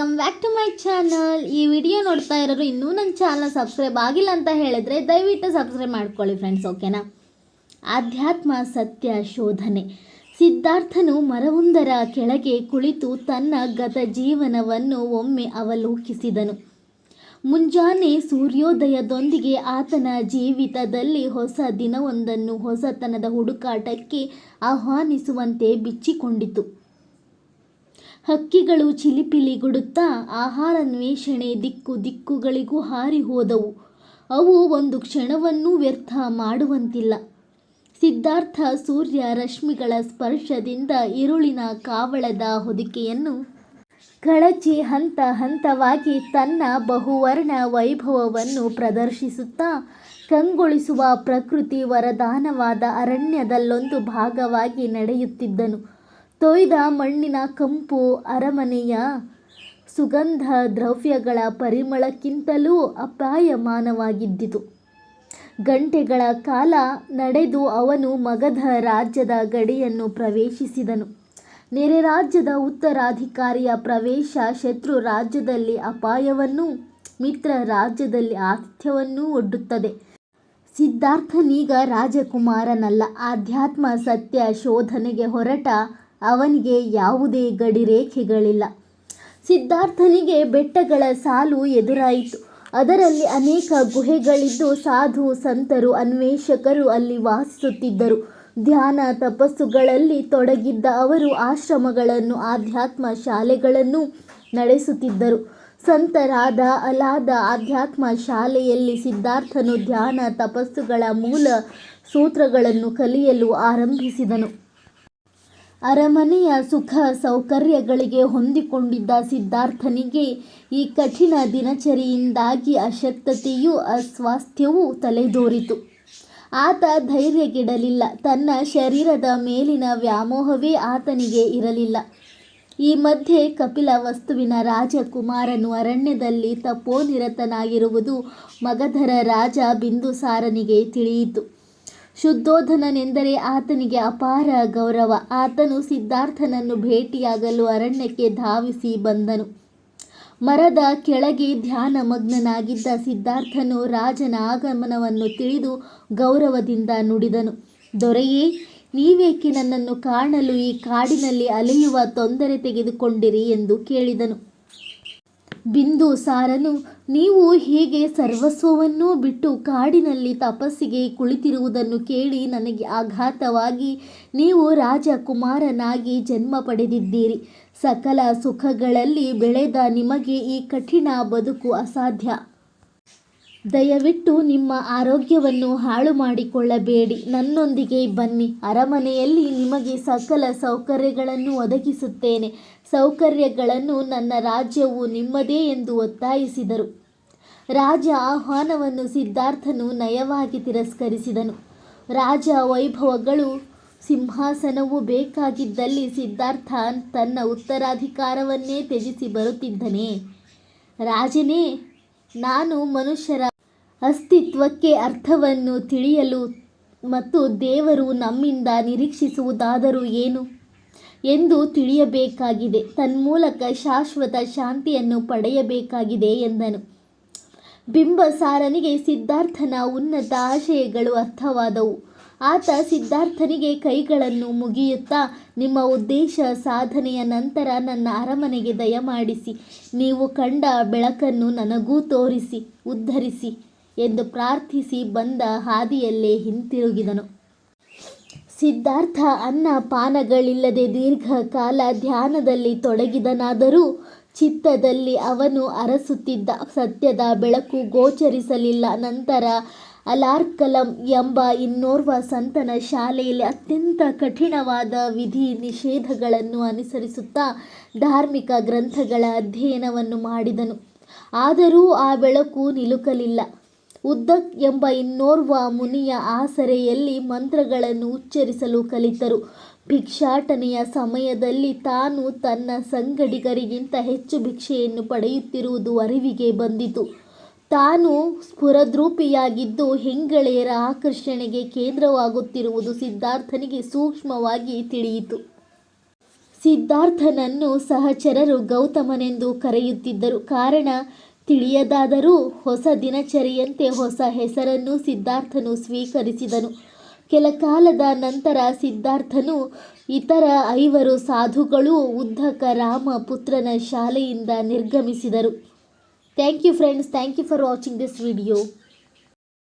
Welcome back to my channel ಈ video ನೋಡ್ತಾ ಇರೋರು ಇನ್ನೂ ನನ್ನ ಚಾನಲ್ ಸಬ್ಸ್ಕ್ರೈಬ್ ಆಗಿಲ್ಲ ಅಂತ ಹೇಳಿದ್ರೆ ದಯವಿಟ್ಟು ಸಬ್ಸ್ಕ್ರೈಬ್ ಮಾಡ್ಕೊಳ್ಳಿ ಫ್ರೆಂಡ್ಸ್ ಓಕೆನಾ ಆಧ್ಯಾತ್ಮ ಸತ್ಯ ಶೋಧನೆ. ಸಿದ್ಧಾರ್ಥನು ಮರವೊಂದರ ಕೆಳಗೆ ಕುಳಿತು ತನ್ನ ಗತ ಜೀವನವನ್ನು ಒಮ್ಮೆ ಅವಲೋಕಿಸಿದನು. ಮುಂಜಾನೆ ಸೂರ್ಯೋದಯದೊಂದಿಗೆ ಆತನ ಜೀವಿತದಲ್ಲಿ ಹೊಸ ದಿನವೊಂದನ್ನು ಹೊಸತನದ ಹುಡುಕಾಟಕ್ಕೆ ಆಹ್ವಾನಿಸುವಂತೆ ಬಿಚ್ಚಿಕೊಂಡಿತು. ಹಕ್ಕಿಗಳು ಚಿಲಿಪಿಲಿಗುಡುತ್ತಾ ಆಹಾರಾನ್ವೇಷಣೆ ದಿಕ್ಕು ದಿಕ್ಕುಗಳಿಗೂ ಹಾರಿ ಹೋದವು. ಅವು ಒಂದು ಕ್ಷಣವನ್ನೂ ವ್ಯರ್ಥ ಮಾಡುವಂತಿಲ್ಲ. ಸಿದ್ಧಾರ್ಥ ಸೂರ್ಯ ರಶ್ಮಿಗಳ ಸ್ಪರ್ಶದಿಂದ ಇರುಳಿನ ಕಾವಳದ ಹೊದಿಕೆಯನ್ನು ಕಳಚಿ ಹಂತ ಹಂತವಾಗಿ ತನ್ನ ಬಹುವರ್ಣ ವೈಭವವನ್ನು ಪ್ರದರ್ಶಿಸುತ್ತಾ ಕಂಗೊಳಿಸುವ ಪ್ರಕೃತಿ ವರದಾನವಾದ ಅರಣ್ಯದಲ್ಲೊಂದು ಭಾಗವಾಗಿ ನಡೆಯುತ್ತಿದ್ದನು. ತೊಯ್ದ ಮಣ್ಣಿನ ಕಂಪು ಅರಮನೆಯ ಸುಗಂಧ ದ್ರವ್ಯಗಳ ಪರಿಮಳಕ್ಕಿಂತಲೂ ಅಪಾಯಮಾನವಾಗಿದ್ದಿತು. ಗಂಟೆಗಳ ಕಾಲ ನಡೆದು ಅವನು ಮಗಧ ರಾಜ್ಯದ ಗಡಿಯನ್ನು ಪ್ರವೇಶಿಸಿದನು. ನೆರೆ ರಾಜ್ಯದ ಉತ್ತರಾಧಿಕಾರಿಯ ಪ್ರವೇಶ ಶತ್ರು ರಾಜ್ಯದಲ್ಲಿ ಅಪಾಯವನ್ನೂ, ಮಿತ್ರ ರಾಜ್ಯದಲ್ಲಿ ಆತಿಥ್ಯವನ್ನೂ ಒಡ್ಡುತ್ತದೆ. ಸಿದ್ಧಾರ್ಥನೀಗ ರಾಜಕುಮಾರನಲ್ಲ. ಆಧ್ಯಾತ್ಮ ಸತ್ಯ ಶೋಧನೆಗೆ ಹೊರಟ ಅವನಿಗೆ ಯಾವುದೇ ಗಡಿರೇಖೆಗಳಿಲ್ಲ. ಸಿದ್ಧಾರ್ಥನಿಗೆ ಬೆಟ್ಟಗಳ ಸಾಲು ಎದುರಾಯಿತು. ಅದರಲ್ಲಿ ಅನೇಕ ಗುಹೆಗಳಿದ್ದು ಸಾಧು ಸಂತರು, ಅನ್ವೇಷಕರು ಅಲ್ಲಿ ವಾಸಿಸುತ್ತಿದ್ದರು. ಧ್ಯಾನ ತಪಸ್ಸುಗಳಲ್ಲಿ ತೊಡಗಿದ್ದ ಅವರು ಆಶ್ರಮಗಳನ್ನು, ಆಧ್ಯಾತ್ಮ ಶಾಲೆಗಳನ್ನು ನಡೆಸುತ್ತಿದ್ದರು. ಸಂತರಾದ, ಅಲಾದ ಆಧ್ಯಾತ್ಮ ಶಾಲೆಯಲ್ಲಿ ಸಿದ್ಧಾರ್ಥನು ಧ್ಯಾನ ತಪಸ್ಸುಗಳ ಮೂಲ ಸೂತ್ರಗಳನ್ನು ಕಲಿಯಲು ಆರಂಭಿಸಿದನು. ಅರಮನೆಯ ಸುಖ ಸೌಕರ್ಯಗಳಿಗೆ ಹೊಂದಿಕೊಂಡಿದ್ದ ಸಿದ್ಧಾರ್ಥನಿಗೆ ಈ ಕಠಿಣ ದಿನಚರಿಯಿಂದಾಗಿ ಅಶಕ್ತತೆಯೂ ಅಸ್ವಾಸ್ಥ್ಯವೂ ತಲೆದೋರಿತು. ಆತ ಧೈರ್ಯಗೆಡಲಿಲ್ಲ. ತನ್ನ ಶರೀರದ ಮೇಲಿನ ವ್ಯಾಮೋಹವೇ ಆತನಿಗೆ ಇರಲಿಲ್ಲ. ಈ ಮಧ್ಯೆ ಕಪಿಲ ವಸ್ತುವಿನ ರಾಜಕುಮಾರನು ಅರಣ್ಯದಲ್ಲಿ ತಪೋನಿರತನಾಗಿರುವುದು ಮಗಧರ ರಾಜ ಬಿಂದುಸಾರನಿಗೆ ತಿಳಿಯಿತು. ಶುದ್ಧೋಧನನೆಂದರೆ ಆತನಿಗೆ ಅಪಾರ ಗೌರವ. ಆತನು ಸಿದ್ಧಾರ್ಥನನ್ನು ಭೇಟಿಯಾಗಲು ಅರಣ್ಯಕ್ಕೆ ಧಾವಿಸಿ ಬಂದನು. ಮರದ ಕೆಳಗೆ ಧ್ಯಾನಮಗ್ನನಾಗಿದ್ದ ಸಿದ್ಧಾರ್ಥನು ರಾಜನ ಆಗಮನವನ್ನು ತಿಳಿದು ಗೌರವದಿಂದ ನುಡಿದನು. ದೊರೆಯೇ, ನೀವೇಕೆ ನನ್ನನ್ನು ಕಾಣಲು ಈ ಕಾಡಿನಲ್ಲಿ ಅಲೆಯುವ ತೊಂದರೆ ತೆಗೆದುಕೊಂಡಿರಿ ಎಂದು ಕೇಳಿದನು. ಬಿಂದುಸಾರನು ನೀವು ಹೀಗೆ ಸರ್ವಸ್ವವನ್ನೂ ಬಿಟ್ಟು ಕಾಡಿನಲ್ಲಿ ತಪಸ್ಸಿಗೆ ಕುಳಿತಿರುವುದನ್ನು ಕೇಳಿ ನನಗೆ ಆಘಾತವಾಗಿ ನೀವು ರಾಜಕುಮಾರನಾಗಿ ಜನ್ಮ ಪಡೆದಿದ್ದೀರಿ. ಸಕಲ ಸುಖಗಳಲ್ಲಿ ಬೆಳೆದ ನಿಮಗೆ ಈ ಕಠಿಣ ಬದುಕು ಅಸಾಧ್ಯ. ದಯವಿಟ್ಟು ನಿಮ್ಮ ಆರೋಗ್ಯವನ್ನು ಹಾಳು ಮಾಡಿಕೊಳ್ಳಬೇಡಿ. ನನ್ನೊಂದಿಗೆ ಬನ್ನಿ. ಅರಮನೆಯಲ್ಲಿ ನಿಮಗೆ ಸಕಲ ಸೌಕರ್ಯಗಳನ್ನು ಒದಗಿಸುತ್ತೇನೆ. ಸೌಕರ್ಯಗಳನ್ನು ನನ್ನ ರಾಜ್ಯವು ನಿಮ್ಮದೇ ಎಂದು ಒತ್ತಾಯಿಸಿದರು. ರಾಜ ಆಹ್ವಾನವನ್ನು ಸಿದ್ಧಾರ್ಥನು ನಯವಾಗಿ ತಿರಸ್ಕರಿಸಿದನು. ರಾಜ ವೈಭವಗಳು ಸಿಂಹಾಸನವು ಬೇಕಾಗಿದ್ದಲ್ಲಿ ಸಿದ್ಧಾರ್ಥ ತನ್ನ ಉತ್ತರಾಧಿಕಾರವನ್ನೇ ತ್ಯಜಿಸಿ ಬರುತ್ತಿದ್ದನೇ. ರಾಜನೇ, ನಾನು ಮನುಷ್ಯರ ಅಸ್ತಿತ್ವಕ್ಕೆ ಅರ್ಥವನ್ನು ತಿಳಿಯಲು ಮತ್ತು ದೇವರು ನಮ್ಮಿಂದ ನಿರೀಕ್ಷಿಸುವುದಾದರೂ ಏನು ಎಂದು ತಿಳಿಯಬೇಕಾಗಿದೆ. ತನ್ಮೂಲಕ ಶಾಶ್ವತ ಶಾಂತಿಯನ್ನು ಪಡೆಯಬೇಕಾಗಿದೆ ಎಂದನು. ಬಿಂಬಸಾರನಿಗೆ ಸಿದ್ಧಾರ್ಥನ ಉನ್ನತ ಆಶಯಗಳು ಅರ್ಥವಾದವು. ಆತ ಸಿದ್ಧಾರ್ಥನಿಗೆ ಕೈಗಳನ್ನು ಮುಗಿಯುತ್ತಾ, ನಿಮ್ಮ ಉದ್ದೇಶ ಸಾಧನೆಯ ನಂತರ ನನ್ನ ಅರಮನೆಗೆ ದಯಮಾಡಿಸಿ, ನೀವು ಕಂಡ ಬೆಳಕನ್ನು ನನಗೂ ತೋರಿಸಿ, ಉದ್ಧರಿಸಿ. ಎಂದು ಪ್ರಾರ್ಥಿಸಿ ಬಂದ ಹಾದಿಯಲ್ಲೇ ಹಿಂತಿರುಗಿದನು. ಸಿದ್ಧಾರ್ಥ ಅನ್ನ ಪಾನಗಳಿಲ್ಲದೆ ದೀರ್ಘಕಾಲ ಧ್ಯಾನದಲ್ಲಿ ತೊಡಗಿದನಾದರೂ ಚಿತ್ತದಲ್ಲಿ ಅವನು ಅರಸುತ್ತಿದ್ದ ಸತ್ಯದ ಬೆಳಕು ಗೋಚರಿಸಲಿಲ್ಲ. ನಂತರ ಅಲಾರ್ಕಲಂ ಎಂಬ ಇನ್ನೋರ್ವ ಸಂತನ ಶಾಲೆಯಲ್ಲಿ ಅತ್ಯಂತ ಕಠಿಣವಾದ ವಿಧಿ ನಿಷೇಧಗಳನ್ನು ಅನುಸರಿಸುತ್ತಾ ಧಾರ್ಮಿಕ ಗ್ರಂಥಗಳ ಅಧ್ಯಯನವನ್ನು ಮಾಡಿದನು. ಆದರೂ ಆ ಬೆಳಕು ನಿಲುಕಲಿಲ್ಲ. ಉದ್ದಕ್ ಎಂಬ ಇನ್ನೋರ್ವ ಮುನಿಯ ಆಸರೆಯಲ್ಲಿ ಮಂತ್ರಗಳನ್ನು ಉಚ್ಚರಿಸಲು ಕಲಿತರು. ಭಿಕ್ಷಾಟನೆಯ ಸಮಯದಲ್ಲಿ ತಾನು ತನ್ನ ಸಂಗಡಿಗರಿಗಿಂತ ಹೆಚ್ಚು ಭಿಕ್ಷೆಯನ್ನು ಪಡೆಯುತ್ತಿರುವುದು ಅರಿವಿಗೆ ಬಂದಿತು. ತಾನು ಸ್ಫುರದ್ರೂಪಿಯಾಗಿದ್ದು ಹೆಂಗಳೆಯರ ಆಕರ್ಷಣೆಗೆ ಕೇಂದ್ರವಾಗುತ್ತಿರುವುದು ಸಿದ್ಧಾರ್ಥನಿಗೆ ಸೂಕ್ಷ್ಮವಾಗಿ ತಿಳಿಯಿತು. ಸಿದ್ಧಾರ್ಥನನ್ನು ಸಹಚರರು ಗೌತಮನೆಂದು ಕರೆಯುತ್ತಿದ್ದರು. ಕಾರಣ ತಿಳಿಯದಾದರೂ ಹೊಸ ದಿನಚರಿಯಂತೆ ಹೊಸ ಹೆಸರನ್ನು ಸಿದ್ಧಾರ್ಥನು ಸ್ವೀಕರಿಸಿದನು. ಕೆಲ ಕಾಲದ ನಂತರ ಸಿದ್ಧಾರ್ಥನು ಇತರ ಐವರು ಸಾಧುಗಳು ಉದ್ದಕ ರಾಮ ಪುತ್ರನ ಶಾಲೆಯಿಂದ ನಿರ್ಗಮಿಸಿದರು. Thank you friends, thank you for watching this video.